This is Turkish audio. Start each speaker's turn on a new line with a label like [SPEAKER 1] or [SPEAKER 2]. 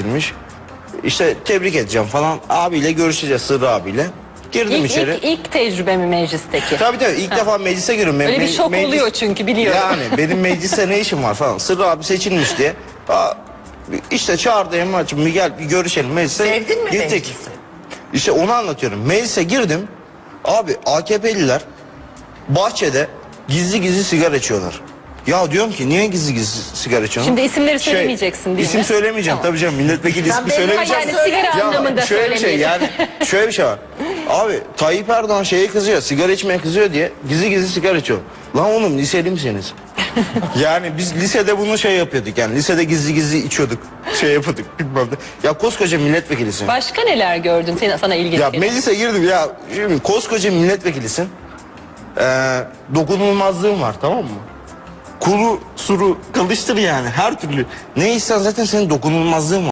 [SPEAKER 1] seçilmiş. İşte tebrik edeceğim falan. Abiyle görüşeceğiz Sırrı abiyle. Girdim
[SPEAKER 2] İlk,
[SPEAKER 1] içeri.
[SPEAKER 2] ilk, ilk tecrübe mi meclisteki?
[SPEAKER 1] Tabii tabii ilk defa meclise giriyorum.
[SPEAKER 2] Öyle bir
[SPEAKER 1] Me-
[SPEAKER 2] şok
[SPEAKER 1] meclis-
[SPEAKER 2] oluyor çünkü biliyorum.
[SPEAKER 1] Yani benim mecliste ne işim var falan. Sırrı abi seçilmiş diye. Aa, işte çağırdı Emrah'cığım bir gel bir görüşelim meclise.
[SPEAKER 3] Sevdin mi
[SPEAKER 1] Gittik.
[SPEAKER 3] meclisi?
[SPEAKER 1] İşte onu anlatıyorum. Meclise girdim. Abi AKP'liler bahçede gizli gizli sigara içiyorlar. Ya diyorum ki niye gizli gizli sigara içiyorsun?
[SPEAKER 2] Şimdi isimleri söylemeyeceksin değil
[SPEAKER 1] isim
[SPEAKER 2] mi?
[SPEAKER 1] söylemeyeceğim
[SPEAKER 2] Tamam.
[SPEAKER 1] tabii canım. Milletvekili
[SPEAKER 3] Sen
[SPEAKER 1] ismi
[SPEAKER 3] belli-
[SPEAKER 1] söylemeyeceğim.
[SPEAKER 2] Yani sigara anlamında
[SPEAKER 1] şöyle bir şey yani şöyle bir şey var. Abi Tayyip Erdoğan şeye kızıyor, sigara içmeye kızıyor diye gizli gizli sigara içiyor. Lan oğlum liseli misiniz? yani biz lisede bunu şey yapıyorduk yani lisede gizli gizli içiyorduk. Şey yapıyorduk bilmem ne. Ya koskoca milletvekilisin.
[SPEAKER 2] Başka neler gördün seni, sana ilginç
[SPEAKER 1] Ya
[SPEAKER 2] gelen?
[SPEAKER 1] meclise girdim ya şimdi koskoca milletvekilisin. Ee, dokunulmazlığın var tamam mı? Kulu suru kılıştır yani her türlü. Ne istersen zaten senin dokunulmazlığın var.